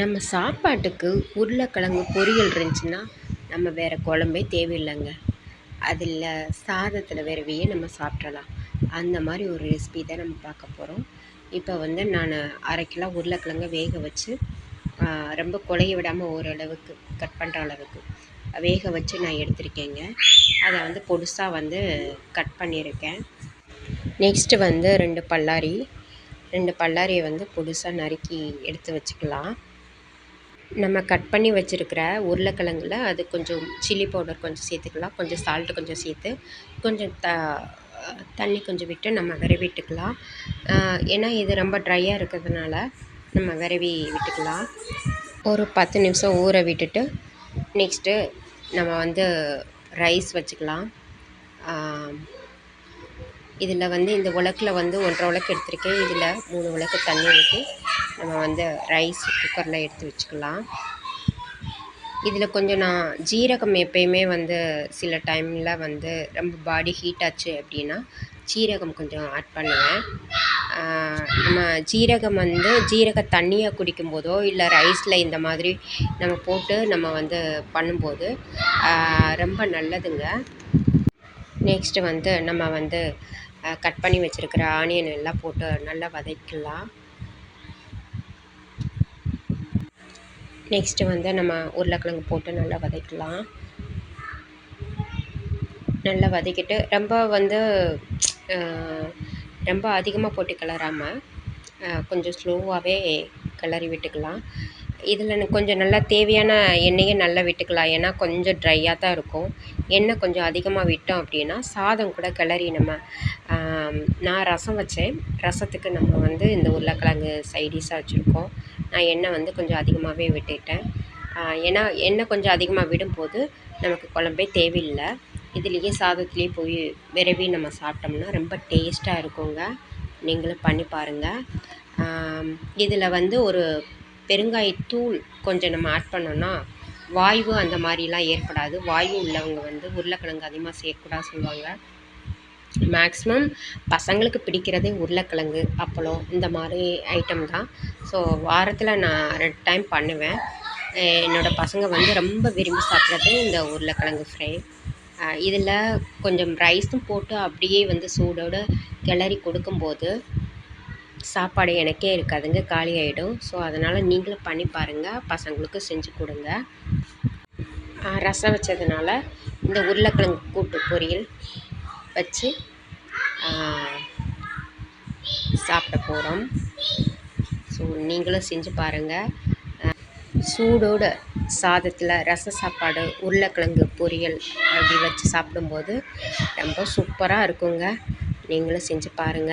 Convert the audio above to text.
நம்ம சாப்பாட்டுக்கு உருளைக்கிழங்கு பொரியல் இருந்துச்சுன்னா நம்ம வேறு குழம்பே தேவையில்லைங்க. அதில் சாதத்தில் விரவியே நம்ம சாப்பிட்றலாம் அந்த மாதிரி ஒரு ரெசிபி தான் நம்ம பார்க்க போகிறோம் இப்போ வந்து நான் அரை கிலோ உருளைக்கிழங்கை வேக வச்சு ரொம்ப குழைய விடாமல் ஓரளவுக்கு கட் பண்ணுற அளவுக்கு வேக வச்சு நான் எடுத்திருக்கேங்க. அதை வந்து பொடுசாக வந்து கட் பண்ணியிருக்கேன். நெக்ஸ்ட்டு வந்து ரெண்டு பல்லாரி. ரெண்டு பல்லாரியை வந்து பொடுசாக நறுக்கி எடுத்து வச்சுக்கலாம். நம்ம கட் பண்ணி வச்சுருக்கிற உருளைக்கிழங்குல அது கொஞ்சம் சில்லி பவுடர் கொஞ்சம் சேர்த்துக்கலாம். கொஞ்சம் சால்ட்டு கொஞ்சம் சேர்த்து கொஞ்சம் த தண்ணி கொஞ்சம் விட்டு நம்ம விரவிட்டுக்கலாம். ஏன்னா இது ரொம்ப ட்ரையாக இருக்கிறதுனால நம்ம விரவி விட்டுக்கலாம். ஒரு பத்து நிமிஷம் ஊற விட்டுட்டு நெக்ஸ்ட்டு நம்ம வந்து ரைஸ் வச்சுக்கலாம். இதில் வந்து இந்த உலக்கில் வந்து ஒன்றரை உலக்கு எடுத்திருக்கேன். இதில் மூணு உலக்கு தண்ணி ஊற்றி நம்ம வந்து ரைஸ் குக்கரில் எடுத்து வச்சுக்கலாம். இதில் கொஞ்சம் நான் ஜீரகம் எப்பயுமே வந்து சில டைமில் வந்து ரொம்ப பாடி ஹீட் ஆச்சு அப்படின்னா ஜீரகம் கொஞ்சம் ஆட் பண்ணுவேன். நம்ம ஜீரகம் வந்து ஜீரக தண்ணியாக குடிக்கும்போதோ இல்லை ரைஸில் இந்த மாதிரி நம்ம போட்டு நம்ம வந்து பண்ணும்போது ரொம்ப நல்லதுங்க. நெக்ஸ்ட்டு வந்து நம்ம வந்து கட் பண்ணி வச்சுருக்கிற ஆனியன் எல்லாம் போட்டு நல்லா வதக்கலாம் நெக்ஸ்ட்டு வந்து நம்ம உருளைக்கிழங்கு போட்டு நல்லா வதக்கலாம். நல்லா வதக்கிட்டு ரொம்ப வந்து ரொம்ப அதிகமாக போட்டு கிளறாமல் கொஞ்சம் ஸ்லோவாகவே கிளறி விட்டுக்கலாம். இதில் எனக்கு கொஞ்சம் நல்லா தேவையான எண்ணெயை நல்லா விட்டுக்கலாம். ஏன்னா கொஞ்சம் ட்ரையாக தான் இருக்கும். எண்ணெய் கொஞ்சம் அதிகமாக விட்டோம் அப்படின்னா சாதம் கூட கிளறி நம்ம நான் ரசம் வச்சேன். ரசத்துக்கு நம்ம வந்து இந்த உருளைக்கிழங்கு சைடிஷாக வச்சுருக்கோம். நான் எண்ணெய் வந்து கொஞ்சம் அதிகமாகவே விட்டுட்டேன். ஏன்னா எண்ணெய் கொஞ்சம் அதிகமாக விடும்போது நமக்கு குழம்பே தேவையில்லை. இதுலேயே சாதத்துலேயே போய் விரவி நம்ம சாப்பிட்டோம்னா ரொம்ப டேஸ்ட்டாக இருக்குங்க. நீங்களும் பண்ணி பாருங்கள் இதில் வந்து ஒரு பெருங்காயத்தூள் கொஞ்சம் நம்ம ஆட் பண்ணோன்னா வாய்வு அந்த மாதிரிலாம் ஏற்படாது. வாய்வு உள்ளவங்க வந்து உருளைக்கிழங்கு அதிகமாக சேர்க்கக்கூடாது சொல்லுவாங்க. மேக்ஸிமம் பசங்களுக்கு பிடிக்கிறதே உருளைக்கிழங்கு அப்பளம் இந்த மாதிரி ஐட்டம் தான். ஸோ வாரத்தில் நான் ரெண்டு டைம் பண்ணுவேன். என்னோடய பசங்க வந்து ரொம்ப விரும்பி சாப்பிட்றது இந்த உருளைக்கிழங்கு ஃப்ரை இதில் கொஞ்சம் ரைஸும் போட்டு அப்படியே வந்து சூடோடு கிளறி கொடுக்கும்போது சாப்பாடு எனக்கே இருக்காதுங்க காலி ஆகிடும் ஸோ அதனால் நீங்களும் பண்ணி பாருங்கள் பசங்களுக்கும் செஞ்சு கொடுங்க. ரசம் வச்சதுனால இந்த உருளைக்கிழங்கு கூட்டு பொரியல் வச்சு சாப்பிட போகிறோம் ஸோ நீங்களும் செஞ்சு பாருங்கள் சூடோட சாதத்தில் ரச சாப்பாடு உருளைக்கிழங்கு பொரியல் அப்படி வச்சு சாப்பிடும்போது ரொம்ப சூப்பராக இருக்குங்க. நீங்களும் செஞ்சு பாருங்கள்